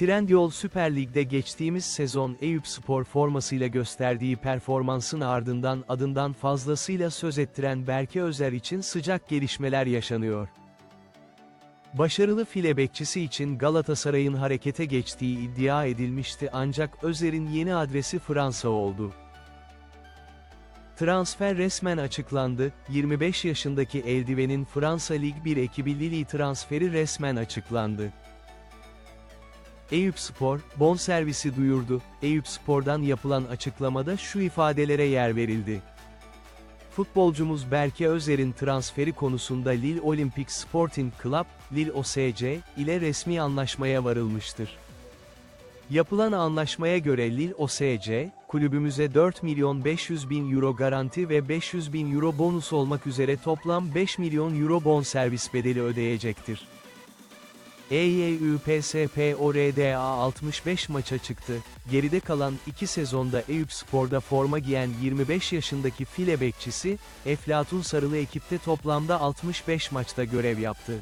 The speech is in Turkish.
Trendyol Süper Lig'de geçtiğimiz sezon Eyüp Spor formasıyla gösterdiği performansın ardından adından fazlasıyla söz ettiren Berke Özer için sıcak gelişmeler yaşanıyor. Başarılı file bekçisi için Galatasaray'ın harekete geçtiği iddia edilmişti ancak Özer'in yeni adresi Fransa oldu. Transfer resmen açıklandı, 25 yaşındaki eldivenin Fransa Lig 1 ekibi Lille transferi resmen açıklandı. Eyüp Spor, bonservisi duyurdu, Eyüp Spor'dan yapılan açıklamada şu ifadelere yer verildi. Futbolcumuz Berke Özer'in transferi konusunda Lille Olympic Sporting Club, Lille OSC, ile resmi anlaşmaya varılmıştır. Yapılan anlaşmaya göre Lille OSC, kulübümüze 4 milyon 500 bin euro garanti ve 500 bin euro bonus olmak üzere toplam 5 milyon euro bonservis bedeli ödeyecektir. EYÜPSPORDA 65 maça çıktı, geride kalan 2 sezonda Eyüp Spor'da forma giyen 25 yaşındaki file bekçisi, Eflatun Sarılı ekipte toplamda 65 maçta görev yaptı.